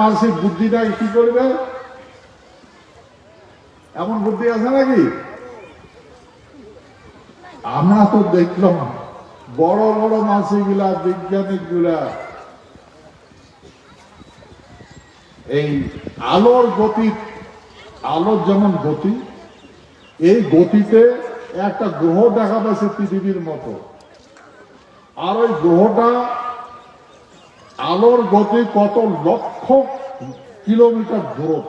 মানসিক বুদ্ধিটা কি করবে? এমন বুদ্ধি আছে নাকি? আমরা তো দেখলাম, বড় বড়গুলা এই আলোর গতি, আলোর যেমন গতি, এই গতিতে একটা গ্রহ দেখা পাচ্ছে পৃথিবীর মতো। আর ওই গ্রহটা আলোর গতি কত লক্ষ কিলোমিটার দূর?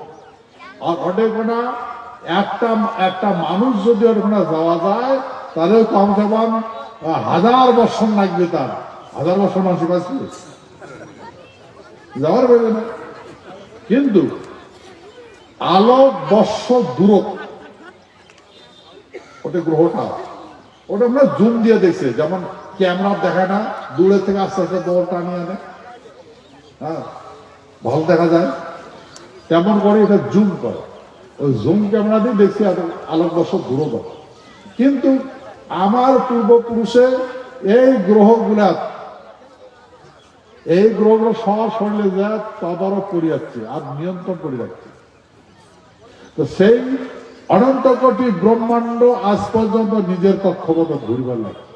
আর ওটা একটা একটা মানুষ যদি ওখানে যাওয়া যায়, তাহলে কমসে কম হাজার বছর লাগবে তার। হাজার বছর মানুষ পাচ্ছি যাওয়ার পারবে না কিন্তু আলো বর্ষ দূরত্ব, ওটা গ্রহটা, ওটা আমরা জুম দিয়ে দেখছে। যেমন ক্যামেরা দেখায় না, দূরে থেকে আস্তে আস্তে দৌড় টানিয়ে আনে। হ্যাঁ ভালো দেখা যায়। তেমন করে এটা জুম করে। ওই জুম ক্যামেরা দিয়ে দেখছি আলো- আলোক বছর দূরত কিন্তু আমার পূর্বপুরুষে এই গ্রহগুলা, এই গ্রহগুলো সব শরীরে যায় তদারক করে যাচ্ছে আর নিয়ন্ত্রণ করে যাচ্ছে। তো সেই অনন্ত কোটি ব্রহ্মাণ্ড আজ পর্যন্ত নিজের কক্ষপথ ঘুরবার লাগে।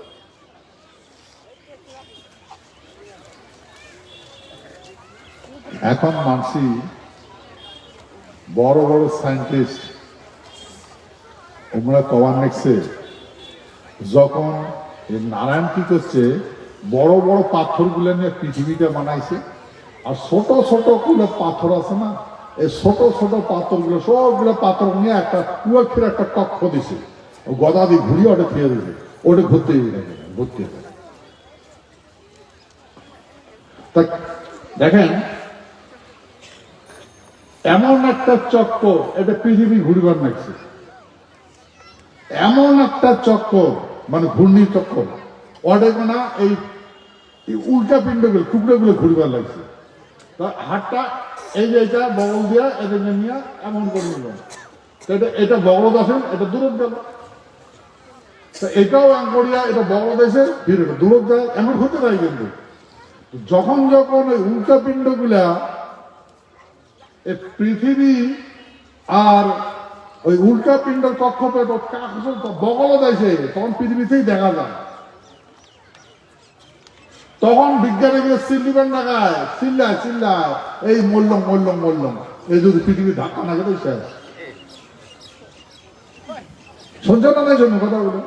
এখন মানসি বড় বড় সায়েন্টিস্ট ওমরা কবার নেকছে যখন নারায়ণ কি করছে, বড় বড় পাথরগুলো নিয়ে পৃথিবীটা বানাইছে, আর ছোট ছোটগুলো পাথর আছে না, এই ছোট ছোট পাথরগুলো সবগুলো পাথর নিয়ে একটা কুয়াক্ষের একটা কক্ষ দিছে। গদা দিয়ে ঘুরিয়ে ওটা ফিরে দিছে। ওটা ঘুরতে ঘুরতে তা দেখেন এমন একটা চক্কর, এটা পৃথিবী ঘুরবার নাকছে এমন একটা চক্কর মানে ঘূর্ণি চক্কর। ওটা না এই এই উল্টা পিণ্ডগুলো, টুকরোগুলো ঘুরবার লাগছে। তা হাতটা এই যে এটা বগল দিয়া এদিকে নিয়ে এমন করে এটা এটা বগল আছে, এটা দূরত গেল তো এটাও আঙ্কড়িয়া এটা বগল দেশে ফিরে এটা দূরত যায় এমন হতে পারে কিন্তু। যখন যখন ওই উল্টা পিণ্ডগুলা পৃথিবী আর ওই দেশে তখন পৃথিবীতেই দেখা যায়। তখন চিল্লিবেন লাগায় চিল্লায় চিল্লায়। এই মল্লম মল্লম মল্লম এই যদি পৃথিবী ধাক্কা না গেলে শেষ। শুনছেন না জন্য কথাগুলো?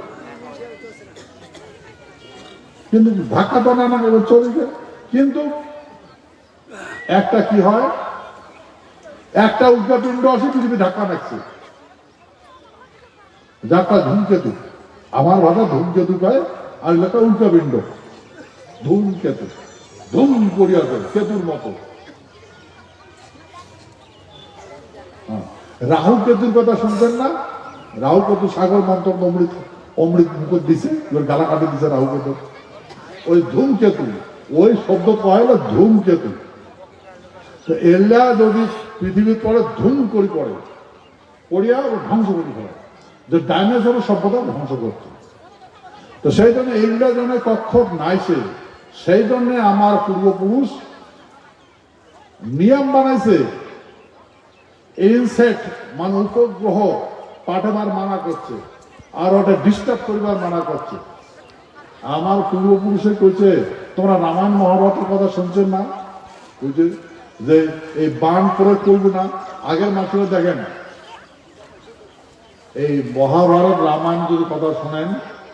কিন্তু ধাক্কা তো না, চলছে। কিন্তু একটা কি হয়? একটা উল্কাপিণ্ড আসে পৃথিবী ধাক্কা নাকছে যারটা ধূমকেতু। আমার ভাষা ধূমকেতু কয় আর লেখা উল্কাপিণ্ড ধূমকেতু। ধুম করিয়া যায় কেতুর মতো। হ্যাঁ। রাহু কেতুর কথা শুনছেন না? রাহু কেতু সাগর মন্ত্র অমৃত অমৃত মুখ দিছে, এবার গালা কাটে দিছে রাহু কেতু। ওই ধূমকেতু, ওই শব্দ কয় হলো ধূমকেতু। তো এল্লা যদি পৃথিবীর পরে ধুম করে পড়ে, পড়িয়া ও ধ্বংস করে ফেলে। যে ডাইনোসর সভ্যতা ধ্বংস করছে তো সেই জন্য এগুলা জন্য কক্ষপ নাইছে। সেই জন্য আমার পূর্বপুরুষ নিয়ম বানাইছে ইনসেক্ট মানে উপগ্রহ পাঠাবার মানা করছে, আর ওটা ডিস্টার্ব করিবার মানা করছে। আমার পূর্বপুরুষে কইছে, তোমরা রামায়ণ মহাভারতের কথা শুনছেন না? যে এই বান প্রয়োগ করবে না, আগের মাসে দেখেন। এই মহাভারত রামায়ণ যদি কথা শোনেন,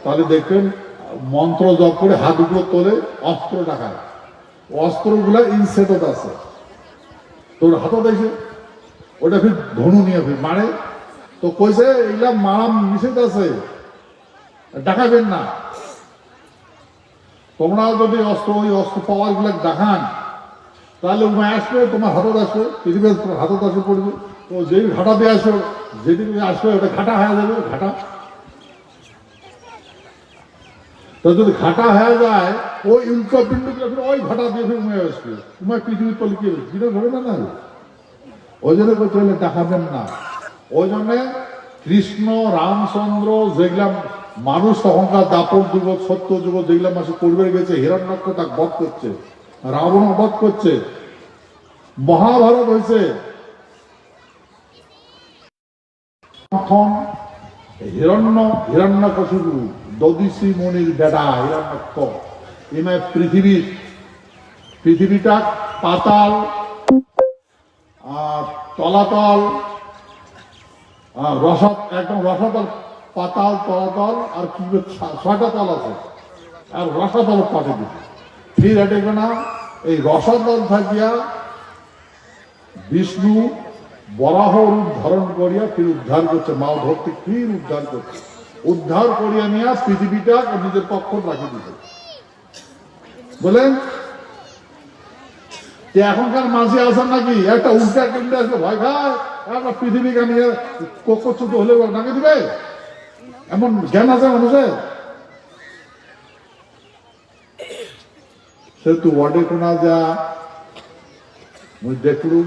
তাহলে দেখবেন মন্ত্র জপ করে হাতগুলো তোলে অস্ত্র টাকায় অস্ত্রগুলা ইনসেটত আছে। তোর হাতও দেখে। ওটা ফির ধনু নিয়ে ফির মারে। তো কইছে এগুলা মারা নিষেধ আছে। ডাকাবেন না। তোমরা যদি অস্ত্র, ওই অস্ত্র পাওয়ারগুলা দেখান তাহলে উমায় আসবে, তোমার হাতত আসবে পৃথিবীর হাতত আসবে পড়বে। তো যেই ঘাটা দিয়ে আসবে যেদিকে আসবে, ওটা ঘাটা হয়ে যাবে, ঘাটা। তো যদি ঘাটা হয়ে যায় ওই উল্কা পিণ্ড ওই ঘাটা দিয়ে উমায় আসবে। উমায় পৃথিবীর তলে কি? হবে না না ওই জন্য হলে দেখাবেন না। ওই জন্যে কৃষ্ণ, রামচন্দ্র, যেগুলা মানুষ তখনকার দাপর যুগ সত্য যুগ যেগুলা মাসে করবে গেছে হিরণ্যক্ষ তাকে বধ করছে। রাবণ বধ করছে। মহাভারত হয়েছে। হিরণ্য হিরণ্য কশুরু দদিসি মনির বেড়া হিরণ্যক্ষ এমে পৃথিবীর পৃথিবীটা পাতাল, আর তলাতল, আর রসদ একদম রসাতল, পাতাল, তলাতল, আর কি ছয়টা তল আছে? আর রসাতল পাঠে দিচ্ছে। ফির এটা না এই রসাতল থাকিয়া বিষ্ণু বরাহ রূপ ধারণ করিয়া ফির উদ্ধার করছে, মাও ধরতে ফির উদ্ধার করছে। উদ্ধার করিয়া নিয়ে পৃথিবীটা নিজের পক্ষ রাখি দিতে বলেন? এখনকার মাঝে আছেন নাকি? একটা উল্টা কেন্দ্রে আসলে ভয় খায় একটা পৃথিবীকে নিয়ে কোকচ্যুত হলে নাকি দিবে? এমন জ্ঞান আছে মানুষের? সেহেতু ওয়ার্ডে কোনা যা মুই দেখলুম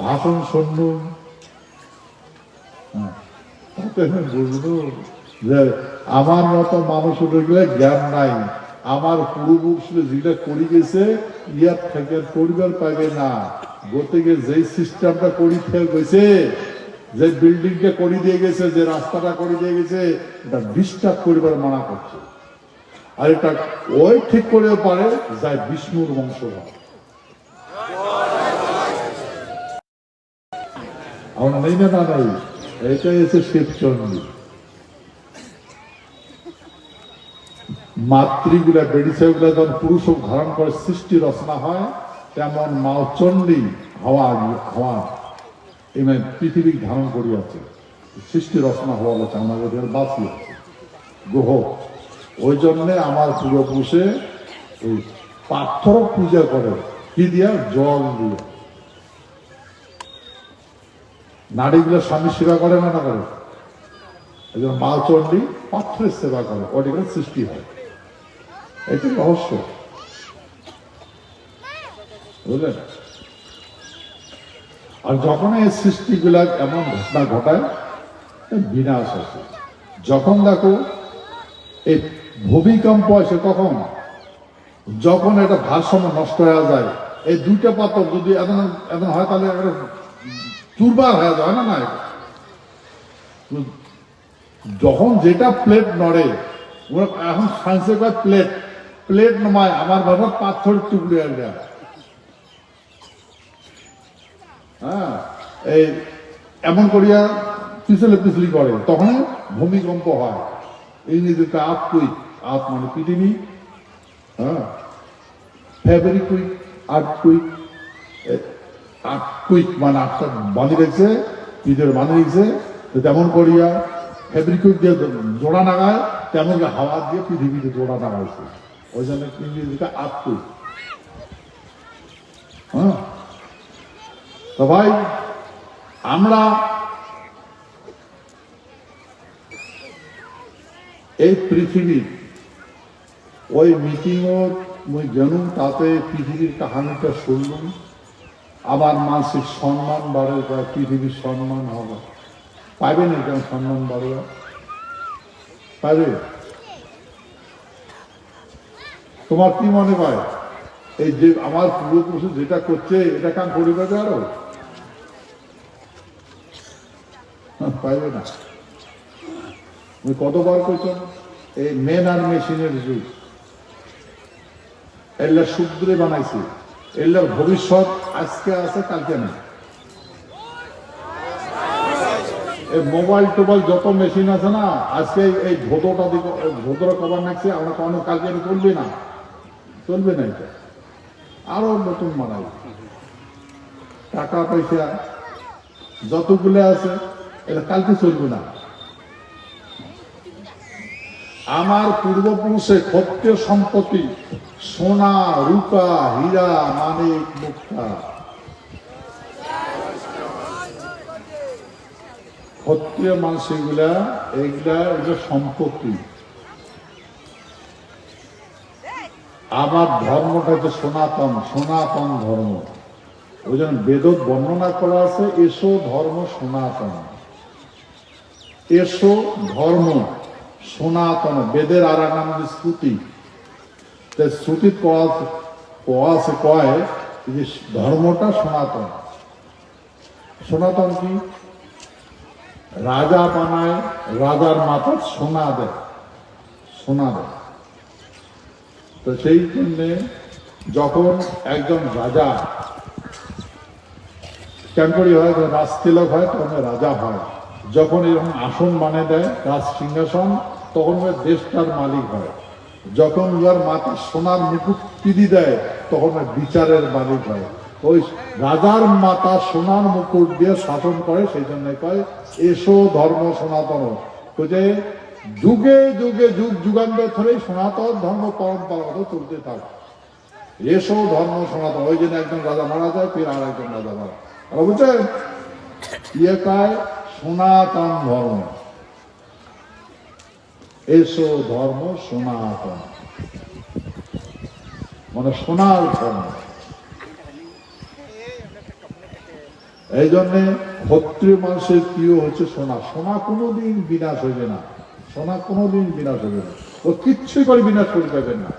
ভাষণ শুনলুম হ্যাঁ, তাতে যে আমার মতো মানুষ গেলে জ্ঞান নাই। আমার পূর্বপুরুষ যেটা করে গেছে ইয়ার থেকে পরিবার পাবে না। গতিকে যেই সিস্টেমটা করি ফেল গেছে যে বিল্ডিংটা করে দিয়ে গেছে যে রাস্তাটা করে দিয়ে গেছে এটা ডিস্টার্ব করিবার মানা করছে। আর এটা ওই ঠিক করে পারে যায় বিষ্ণুর বংশ আমরা নেই না নাই এটাই হচ্ছে শিবচন্ডী মাতৃগুলা বেড়িছেগুলা যখন পুরুষ ধারণ করে সৃষ্টি রচনা হয়, তেমন মা চণ্ডী হাওয়া হাওয়া এমন পৃথিবী ধারণ করিয়াছে। সৃষ্টি রচনা হওয়া গেছে আমাদের বাঁচি আছে গ্রহ ওই জন্যে আমার পূর্বপুরুষে এই পাথর পূজা করে। কি দিয়া? জল দিয়ে। নারীগুলো স্বামী সেবা করে না না করে? এই চণ্ডী পাথরের সেবা করে, ওটিগুলো সৃষ্টি হয়। এটাই রহস্য। বুঝলেন? আর যখন এই সৃষ্টিগুলা এমন ঘটনা ঘটায় বিনাশ আছে যখন দেখো, এই ভূমিকম্প আসে কখন? যখন এটা ভারসাম্য নষ্ট হয়ে যায়, এই দুইটা পাথর যদি এমন এমন হয়, তাহলে চুরবার হয়ে যায় না না? যখন যেটা প্লেট নড়ে, ওরা এখন সায়েন্সে কয় প্লেট প্লেট নমায়, আমার ভাষা পাথর টুকরে হ্যাঁ এই এমন করিয়া পিছলে পিছলি করে তখন ভূমিকম্প হয়। এই ইংরেজিতে আপ পৃথিবী হ্যাঁ? ফেব্রিক কুইক আর্ট কুইক আট কুইক মানে আটটা বাঁধি রেখেছে পিঠের বাঁধি রেখেছে তো তেমন করিয়া ফেব্রিক কুইক দিয়ে জোড়া নাগায়, তেমন হাওয়া দিয়ে পৃথিবীতে জোড়া নাগাইছে ওই জন্য ইংরেজিতে আট কুইক হ্যাঁ? তো ভাই, আমরা এই পৃথিবীর ওই মিটিংও মুই গেলুম তাতে পৃথিবীর কাহানিটা শুনলুম। আবার মানসিক সম্মান বাড়ে, বা পৃথিবীর সম্মান হবে। পাইবে না কেন সম্মান বাড়বে? পাইবে? তোমার কি মনে হয়? এই যে আমার পূর্বপুরুষ যেটা করছে, এটা কাম করিবে আরও? পাইবে না। কতবার কইছ? এই মেন আর মেশিনের যুগ। এল্লা শুদ্রে বানাইছে। এল্লার ভবিষ্যৎ আজকে আছে, কালকে এই মোবাইল টোবাইল যত মেশিন আছে না, আজকে এই ভোদটা দিকে ভোদরা কভার নাকছে, আমরা কোনো কালকে চলবে না। চলবে না এটা। আরও নতুন বানাই। টাকা পয়সা, যতগুলো আছে, এটা কালকে চলবে না। আমার পূর্বপুরুষে ক্ষত্রিয় সম্পত্তি, সোনা, রূপা, হীরা, মানিক, মুক্তা। ক্ষত্রিয় মানুষ এগুলা এগুলা, এগুলো সম্পত্তি। আমার ধর্মটা হচ্ছে সনাতন সনাতন ধর্ম। ওই জন্য বেদত বর্ণনা করা আছে, এসো ধর্ম সনাতন। এসো ধর্ম। সনাতন বেদের আর এক নাম হচ্ছে শ্রুতি শ্রুতি কোয়া আছে কয় যে ধর্মটা সনাতন। সনাতন কি? রাজা বানায়, রাজার মাথার সোনা দেয় সোনা দেয়। তো সেই জন্যে যখন একজন রাজা ক্যাম্পরি হয় যখন রাজতিলক হয় তখন রাজা হয়। যখন এরকম আসন বানিয়ে দেয়, রাজ সিংহাসন তখন ওই দেশটার মালিক হয়। যখন উহার মাথা সোনার মুকুট পিদি দেয়, তখন বিচারের মালিক হয়। ওই রাজার মাথা সোনার মুকুট দিয়ে শাসন করে, সেই জন্য কয়, এসো ধর্ম সনাতন। যে যুগে যুগে যুগ যুগান্তর ধরেই সনাতন ধর্ম পরম্পরাগত চলতে থাকে। এসো ধর্ম সনাতন। ওই জন্য একজন রাজা মারা যায়, ফির আর একজন রাজা মারা বুঝছেন ইয়ে কয় সনাতন ধর্ম। এসো ধর্ম সনাতন। মানে সোনার ধর্ম। এই জন্যে ক্ষত্রিয় মানুষের প্রিয় হচ্ছে সোনা। সোনা কোনোদিন বিনাশ হইবে না। সোনা কোনোদিন বিনাশ হইবে না। ও কিচ্ছুই করে বিনাশ করে পাবেন না।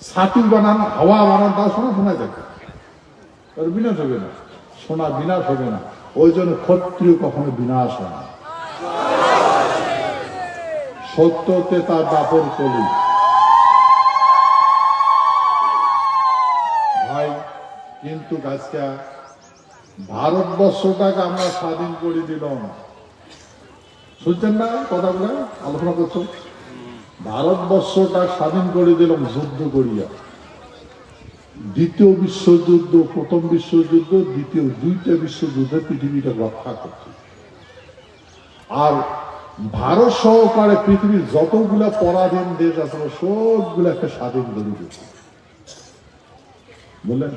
ছাতি বানান, হাওয়া বানান তা সোনা শোনা যাবে বিনাশ হবে না। সোনা বিনাশ হবে না। ওই জন্য ক্ষত্রিয় কখনো বিনাশ হয় না। সত্যতে তার দাপর কলি। ভাই, কিন্তু গাছটা ভারতবর্ষটাকে আমরা স্বাধীন করে দিলাম। শুনছেন না কথাগুলো? আলোচনা করছ? ভারতবর্ষটা স্বাধীন করে দিলাম যুদ্ধ করিয়া। দ্বিতীয় বিশ্বযুদ্ধ, প্রথম বিশ্বযুদ্ধ, দ্বিতীয়, দুইটা বিশ্বযুদ্ধে পৃথিবীটা রক্ষা করছে। আর ভারত সহকারে পৃথিবীর যতগুলা পরাধীন দেশ আছে সবগুলাকে স্বাধীন করে দিচ্ছে বললেন,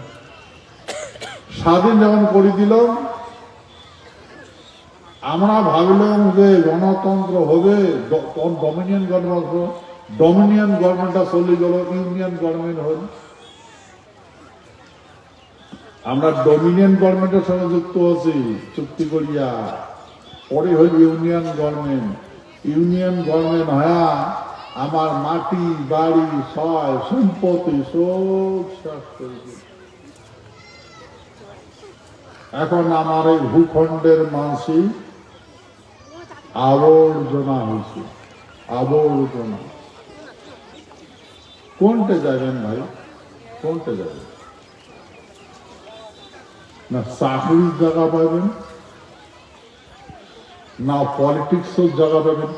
স্বাধীন যখন করে দিল আমরা ভাবলাম যে গণতন্ত্র হবে ডমিনিয়ন গণতন্ত্র ডমিনিয়ন গভর্নমেন্টটা চলে গেল ইউনিয়ন গভর্নমেন্ট হল। আমরা ডমিনিয়ন গভর্নমেন্টের সঙ্গে যুক্ত আছি, চুক্তি করিয়া। পরে হইল ইউনিয়ন গভর্নমেন্ট। ইউনিয়ন গভর্নমেন্ট হয়া আমার মাটি, বাড়ি, সয়, সম্পত্তি সব শেষ করে এখন আমার এই ভূখণ্ডের মানসি আবর্জনা হয়েছে, আবর্জনা। কোনটে যাবেন ভাই? কোনটে যাবেন? না, চাকরির জায়গা পাবেন? না পলিটিক্সের জায়গা পাবেন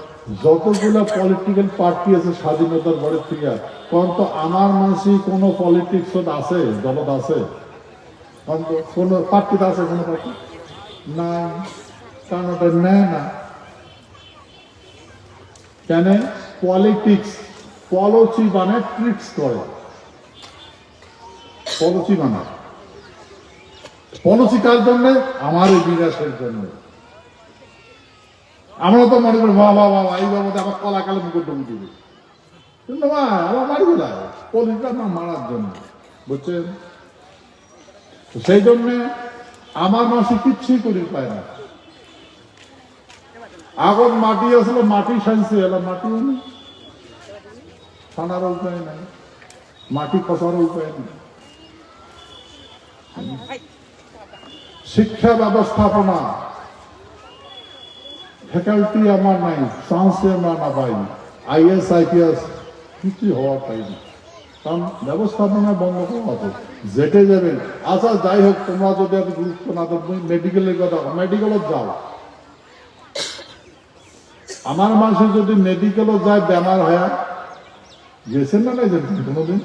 যতগুলো পলিটিক্যাল পার্টি আছে স্বাধীনতার পরের থেকে কারণ তো আমার মানসি কোনো পলিটিক্স আছে দলত আছে? কোনো পার্টিতে আছে কোনো পার্টি না কারণ ওটা নেয় না। কেন? পলিটিক্স পলিসি বানায় ট্রিক্স করে। পলিসি বানায় পলিসি কার জন্য? আমার এই বিকাশের জন্য। আমরা তো মনে করি বাবা বাবা এই বাবা আবার কলা কালে মুকুট ঢুকে দিবে। কিন্তু মা আমার মারি কোথায় পলিসিটা না মারার জন্য, বুঝছেন? সেই জন্যে আমার মাসে কিচ্ছুই করি পায় না। আগত মাটি আসলে মাটি সাইছে এলা মাটিও নেই ছানার উপায় নাই, মাটি খসার উপায় নেই। শিক্ষা ব্যবস্থাপনা ফ্যাকাল্টি আমার নাই চান্সে আমরা না পাই আইএস আইপিএস কিছু হওয়ার পাই না। কারণ ব্যবস্থাপনা বন্ধ করা হবে যেটে যাবেন আচ্ছা যাই হোক, তোমরা যদি এত গুরুত্ব না দেবো মেডিকেলের কথা মেডিকেলত যাও। আমার মানুষ যদি মেডিকেলও যায়, বেমার হয়, গেছেন না নাই যেতেন কোনোদিন?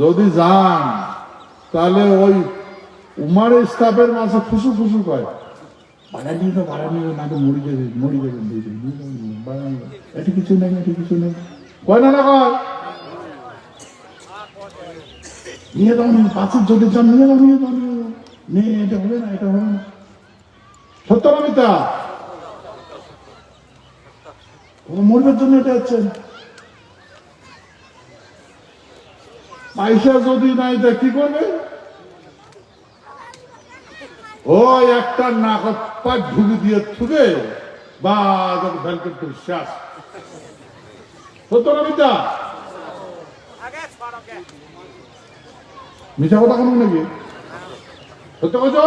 যদি যান, তাহলে ওই উমার স্টাফের মাঝে ফুসু ফুসু কয় ভাড়া নিয়ে তো নিয়ে মরি যাবে মরি যাবে। এটি কিছু নেই এটি কিছু নেই কয় না কয় নিয়ে যাও নিয়ে পাশের যদি চান নিয়ে যাও নিয়ে যাও নিয়ে এটা হবে না এটা হবে না সত্য না জন্য এটা হচ্ছে পয়সা যদি নাই তা কি করবে ওই একটা নাক পা ঢুকে দিয়ে থুবে বা শেষ সত্য না মিথ্যা মিথ্যা কথা কোনো নাকি? সত্য কথা?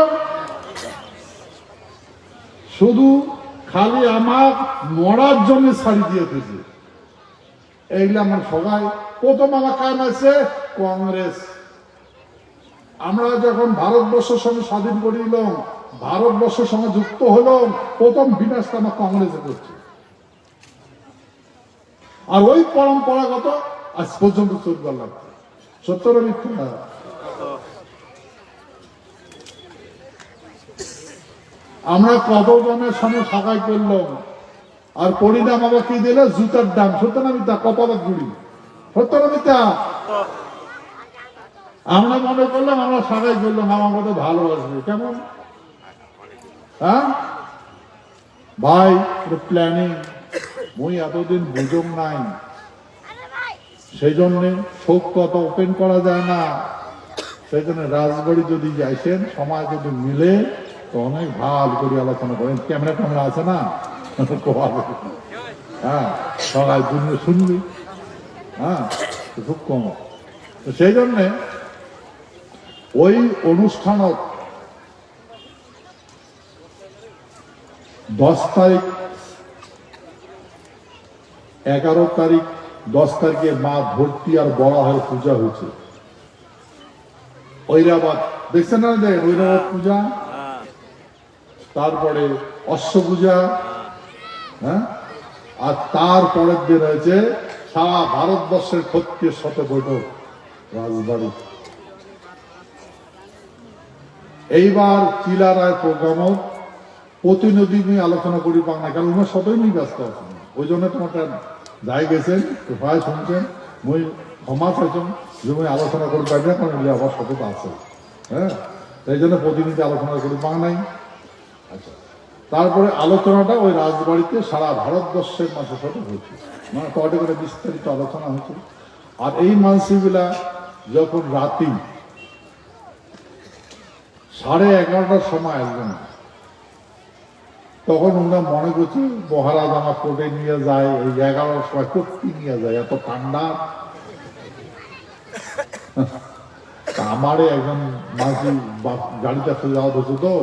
শুধু খালি আমার মরার জন্য শাড়ি দিয়ে দিয়েছে। এইগুলো আমার সবাই প্রথম আমার কাজ আছে, কংগ্রেস। আমরা যখন ভারতবর্ষের সঙ্গে স্বাধীন করে নিলাম ভারতবর্ষের সঙ্গে যুক্ত হলাম প্রথম বিনাশটা আমার কংগ্রেসে করছে। আর ওই পরম্পরাগত আজ পর্যন্ত সত্য মিথ্যা? আমরা কতজনের সঙ্গে সাকাই করলাম? আর পরিণাম আবার কি দিলে? জুতার দাম। সত্য না কপালের গুড়ি। সত্য না মিথ্যা? আমরা মনে করলাম, আমরা সবাই বললাম, আমার মতো ভালোবাসবে। কেমন? হ্যাঁ? ভাই প্ল্যানিং মুই এতদিন বুঝুম নাই। সেই জন্যে শোক কথা ওপেন করা যায় না। সেই জন্য রাজবাড়ি যদি যাইছেন সময় যদি মিলে, তো অনেক ভালো করে আলোচনা করেন। ক্যামেরা ট্যামেরা আছে না? হ্যাঁ সবাই শুনবি। হ্যাঁ খুব কম। তো সেই জন্যে ওই অনুষ্ঠানত দশ তারিখ, এগারো তারিখ, দশ তারিখে মা ভর্তি আর বড় হয়ে পূজা হয়েছে। ঐরাবাদ, দেখছেন না দেখ ঐরাবাদ পূজা? তারপরে অশ্ব পূজা হ্যাঁ? আর তারপরের দিন হয়েছে সারা ভারতবর্ষের ক্ষত্রিয়ের সাথে বৈঠক রাজবাড়ি এইবার চিলারায় প্রোগ্রামও প্রতিনিধি নিয়ে আলোচনা করি না কারণ সবাই নিয়ে ব্যস্ত আছেন ওই জন্য তোমারটা যাই গেছেন প্রায় শুনছেন, মই ক্ষমা চাইছেন, যে মই আলোচনা করি পাই না কারণ আমার সাথে আছে। হ্যাঁ? তাই জন্য প্রতিনিধি আলোচনা করি নাই। আচ্ছা তারপরে আলোচনাটা ওই রাজবাড়িতে সারা ভারতবর্ষের মানুষের সাথে হয়েছে। মানে কটে করে বিস্তারিত আলোচনা হয়েছে? আর এই মানসিগুলা যখন রাতি সাড়ে এগারোটার সময় আসবেন। তখন ওনারা মনে করছে, মহারাজ আমার কোর্টে নিয়ে যায়, এই এগারোটার সময় কোর্টি নিয়ে যায়, এত ঠান্ডা। আমারে একজন মাঝি গাড়িতে আসতে যাওয়া হচ্ছে তো,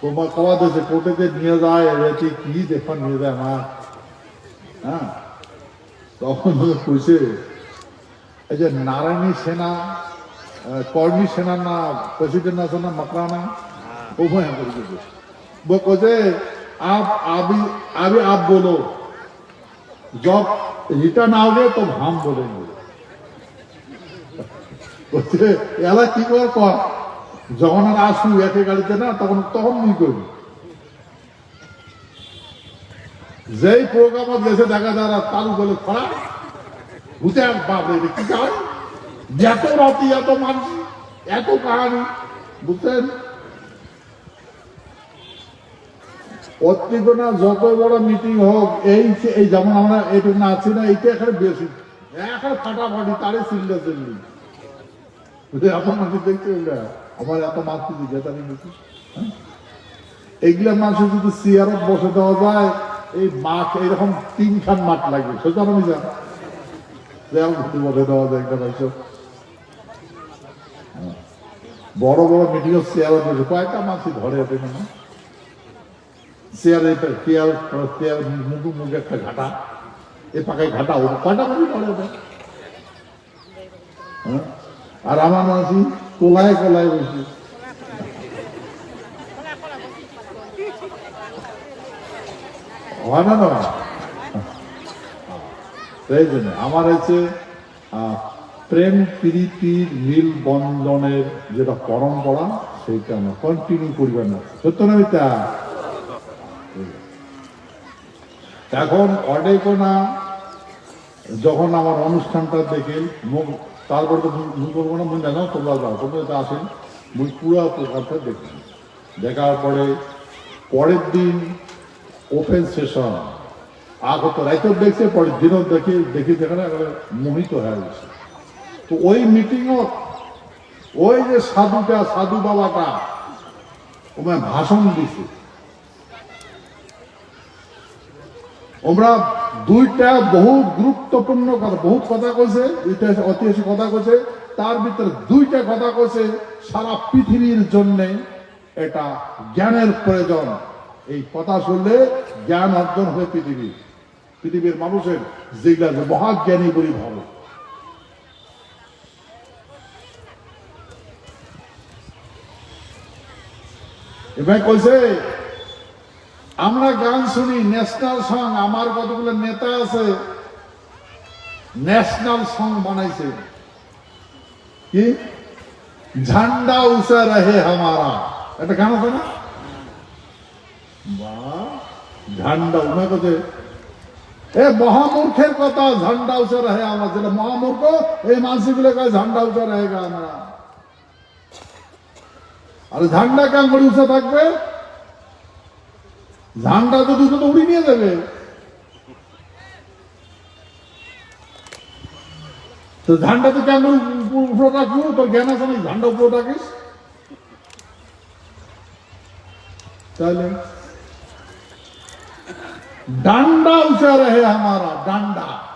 তোমার কওয়া দিয়েছে কোর্টেতে নিয়ে যায় এটি কি দেখুন নিয়ে যায় আমার? হ্যাঁ? তখন কইছে এই যে নারায়ণী সেনা કૌરવી સેનાના પ્રેસિડેન્ટના સેના મકરાના ઉભો એમ এলা কি করে কর যখন আর আসু একে গাড়িতে না, তখন তখন কি করবি যেই প্রোগ্রাম দেশে দেখা যায় তার উপরে খরা। ভূতে বাপ কি কারণ এত রাতি এত মানুষ এত কাহানি, বুঝছেন? পত্রিকা যত বড় মিটিং হোক, এই এই যেমন আমরা এইটুকু না আছি না, এইটা এখানে বেশি। এখন ফাটাফাটি তারে চিল্লা চিল্লি এত মানুষ দেখছে ওগুলা আমার এত মাতৃ হ্যাঁ? এইগুলা মানুষের যদি চেয়ারত বসে দেওয়া যায়, এই মাঠ এইরকম তিনখান মাঠ লাগবে। বসে দেওয়া যায় একটা বড় বড় মিটিং চেয়ারত বসে কয়েকটা মানুষ ঘরে আছে না চেয়ারে চেয়ার চেয়ার মুখে মুখে একটা ঘাটা। এ পাকায় ঘাটা ও কয়টা করে পড়ে ওটা হ্যাঁ? আর আমার মাসি কোলায় কোলায় বসি। হয় না না? সেই জন্য আমার আহ, প্রেম প্রীতির মিল বন্ধনের যেটা পরম্পরা, সেইটা আমরা কন্টিনিউ করবেন না। সত্য না মিথ্যা? এখন অডেকোনা যখন আমার অনুষ্ঠানটা দেখে মুখ তারপর তো মুখ করব না, মুখ জানো তোমরা যাও, তোমরা তো আসেন, মুখ পুরো প্রকারটা দেখি দেখার পরে পরের দিন ওপেন সেশন আগত রাইতেও দেখছে, পরের দিনও দেখি দেখি দেখে না মোহিত হয়ে গেছে। তো ওই মিটিংও ওই যে সাধুটা, সাধু বাবাটা ওখানে ভাষণ দিছে। আমরা দুইটা বহু গুরুত্বপূর্ণ কথা, বহুত কথা কইছে ঐতিহাসিক কথা কইছে, তার ভিতরে দুইটা কথা কইছে সারা পৃথিবীর জন্য এটা জ্ঞানের প্রয়োজন। এই কথা শুনলে জ্ঞান অর্জন হয়ে পৃথিবীর। পৃথিবীর মানুষের যেগুলা মহাজ্ঞানী বলি ভালো এবার কইছে আমরা গান শুনি ন্যাশনাল সং আমার কতগুলো নেতা আছে ন্যাশনাল সং বানাইছে। কি? ঝান্ডা উঁচা রহে হামারা। একটা গান আছে না? বাহ, ঝান্ডা উমা কথা এ মহামূর্খের কথা ঝান্ডা উঁচা রহে আমার যেটা মহামূর্খ এই মানসিকগুলো কয় ঝান্ডা উঁচা রহেগা আমরা আর ঝান্ডা কেন করে উঁচা থাকবে, ঝান্ডা তো দুটো তো উড়ি নিয়ে যাবে। তো ঝান্ডা তো উপ- উপরে রাখব, তোর জ্ঞান আছে না ঝান্ডা উপরে রাখিস? তাহলে, ডান্ডা উঁচা রহে আমারা, ডান্ডা।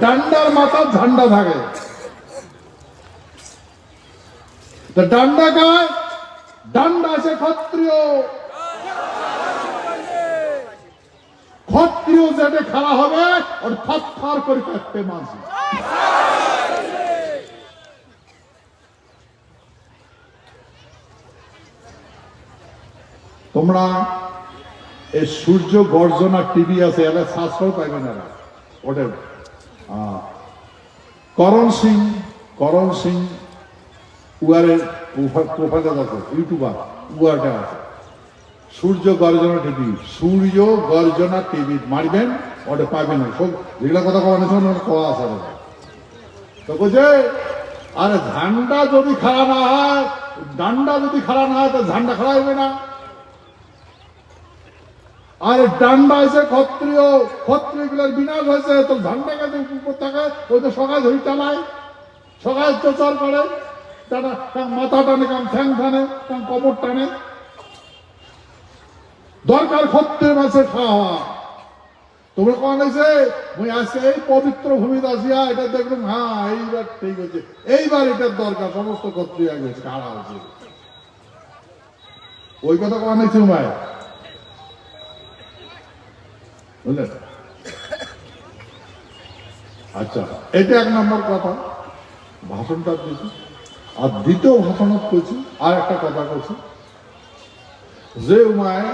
ডান্ডার মাথা ঝান্ডা থাকে। তো ডান্ডা গায় ডান্ডা সে ক্ষত্রিয় ক্ষত্রিয় যেটা খেলা হবে ওর থর করে কাটতে মাঝে। তোমরা এই সূর্য গর্জনা টিভি আছে এরা সাশ্রয় পাইবে না আহ, করণ সিং করণ সিং উয়ারের প্রোফাইল আছে ইউটিউবার উয়ারটা আছে। সূর্য গর্জনা টিভি সূর্য গর্জনা টিভি মারবেন, ওটা পাবেন না। সব যেগুলা কথা নিয়েছেন ওটা কওয়া আছে ওটা। তো বলছে, আরে ঝান্ডা যদি খাড়া না হয়, ডান্ডা যদি খাড়া না হয়, তো ঝান্ডা খাড়া হবে না। আর ডান্ডা এসে ক্ষত্রিয় ক্ষত্রিয়গুলোর বিনাশ হয়েছে তো ঝান্ডা কাছে উপর থাকে, ওই তো সকাল ধরে চালায়, সকাল প্রচার করে। টানা কাম মাথা টানে কাম ঠ্যাং টানে কাম কবর টানে। দরকার ক্ষত্রিয় মাসে খাওয়া। তোমরা কখন হয়েছে মুই আজকে এই পবিত্র ভূমিতে আসিয়া এটা দেখলাম হ্যাঁ এইবার ঠিক হচ্ছে এইবার এটার দরকার, সমস্ত ক্ষত্রিয় আগে কারা হয়েছে ওই কথা কখন হয়েছে উমায় বুঝলেন আচ্ছা এটা এক নম্বর কথা। ভাষণটা দিয়েছি। আর দ্বিতীয় ভাষণত কইছি, আর একটা কথা কইছি। যে উমায়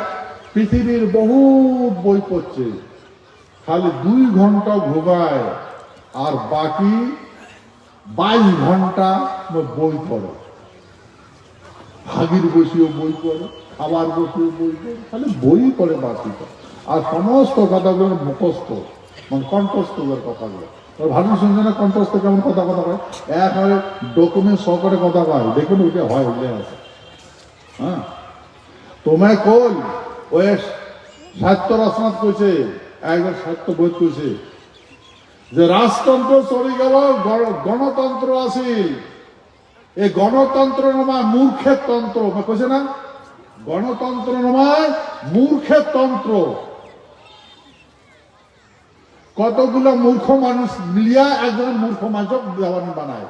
পৃথিবীর বহু বই পড়ছে, খালি দুই ঘণ্টা ঘুমায়, আর বাকি বাইশ ঘণ্টা বই পড়ে। ভাগির বসিও বই পড়ে খাবার বসিও বই পড়ে, খালি বই পড়ে বাকিটা। আর সমস্ত কথাগুলো মুখস্থ মানে কণ্ঠস্থ কথাগুলো। ভালো শুনছে না কণ্ঠস্থ কেমন কথা কথা কয়? একবারে ডকুমেন্ট সহকারে কথা কয়। দেখুন ওইটা হয় উঠে আছে। হ্যাঁ? তোমায় কই? ওই সাহিত্য রচনাত কইছে একবার সাহিত্য বই কইছে যে, রাজতন্ত্র চলে গেল, গণ- গণতন্ত্র আছিল। এই গণতন্ত্র নমায় মূর্খের তন্ত্র। কইছে না? গণতন্ত্র নমায় মূর্খের তন্ত্র। কতগুলো মূর্খ মানুষ মিলিয়া একজন মূর্খ মানুষ দেওয়ানি বানায়।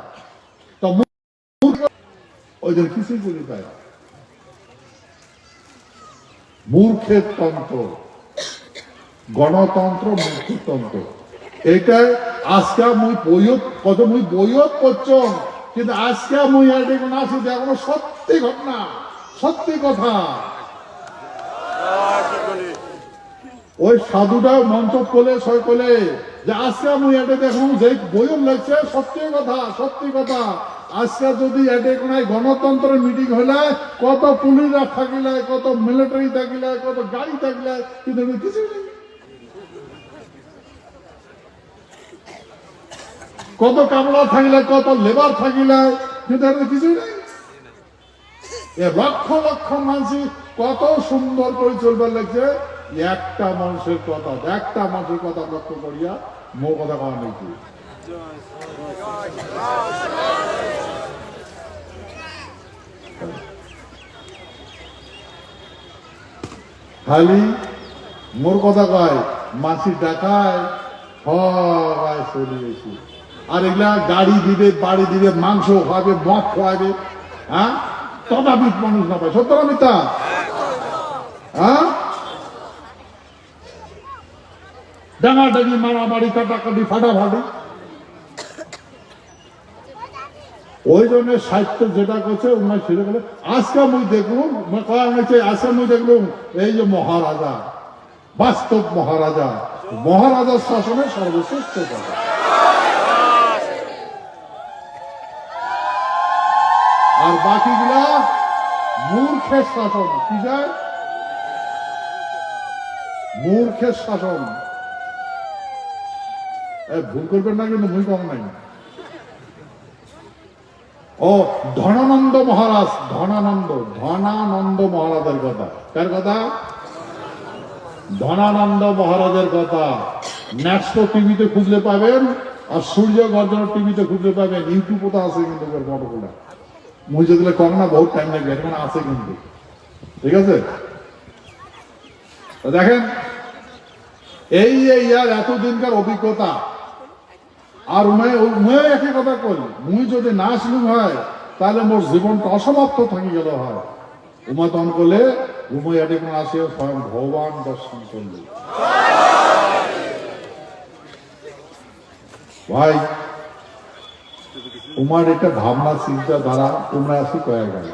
তো ওদের কিছুই বলি পায় মূর্খের তন্ত্র। গণতন্ত্র মূর্খতন্ত্র এটা আজকে মুই বইয়ত কত মুই বইয়ত করছম, কিন্তু আজকে মুই এটি কোন আসি দেখো সত্যি ঘটনা। সত্যি কথা। ওই সাধুটা মঞ্চ কোলে সই কোলে যে আজকে মুই এটা দেখলাম যে বইও লাগছে সত্যি কথা সত্যি কথা। আজকে যদি এটে কোন গণতন্ত্র মিটিং হলে, কত পুলিশরা থাকিলে, কত মিলিটারি থাকিলে, কত গাড়ি থাকিলে, কিন্তু কিছু কত কামলা থাকিলে, কত লেবার থাকিলে, কিন্তু কিছুই নেই লক্ষ লক্ষ মানুষ কত সুন্দর করে চলবার লাগছে। একটা মানুষের কথা, একটা মানুষের কথা লক্ষ্য করিয়া মোর কথা কওয়া খালি মোর কথা কয় মাছি ডাকায় হয় আর এগুলা গাড়ি দিবে, বাড়ি দিবে, মাংস খাওয়াবে মদ খাওয়াবে হ্যাঁ? তথাপি মানুষ না পায়। সত্য না মিথ্যা? হ্যাঁ? ডাঙাডাঙি মারামারি কাটাকাটি ফাটাফাটি ওই জন্য সাহিত্য যেটা করছে, ওনার ছেড়ে গেলে আজকে মুই দেখলুম হয়েছে, আজকে মুই দেখলুম, এই যে মহারাজা, বাস্তব মহারাজা মহারাজার শাসনে সর্বশ্রেষ্ঠ কথা আর বাকিগুলা মূর্খের শাসন, কি যায় মূর্খের শাসন। ভুল করবেন না, কিন্তু মুই কম নাই। ও, ধনানন্দ মহারাজ, ধনানন্দ ধনানন্দ মহারাজের কথা। কার কথা? ধনানন্দ মহারাজের কথা। ন্যাক্সট টিভিতে খুঁজলে পাবেন, আর সূর্য গর্জন টিভিতে খুঁজলে পাবেন। ইউটিউবে তো আছে কিন্তু ফটোগুলা মুই যেগুলো কম না, বহুত টাইম লাগবে এখন আছে কিন্তু। ঠিক আছে? দেখেন, এই ইয়ার এতদিনকার অভিজ্ঞতা আর উমে উমে একই কথা কই মুই যদি না শুনু হয় তাহলে মোর জীবনটা অসমাপ্ত থাকি গেল হয় উমা তখন করলে উমে এটি কোন আসে স্বয়ং ভগবান দর্শন করলে ভাই তোমার এটা ভাবনা চিন্তা ধারা তোমরা আসি কয়ে গেল।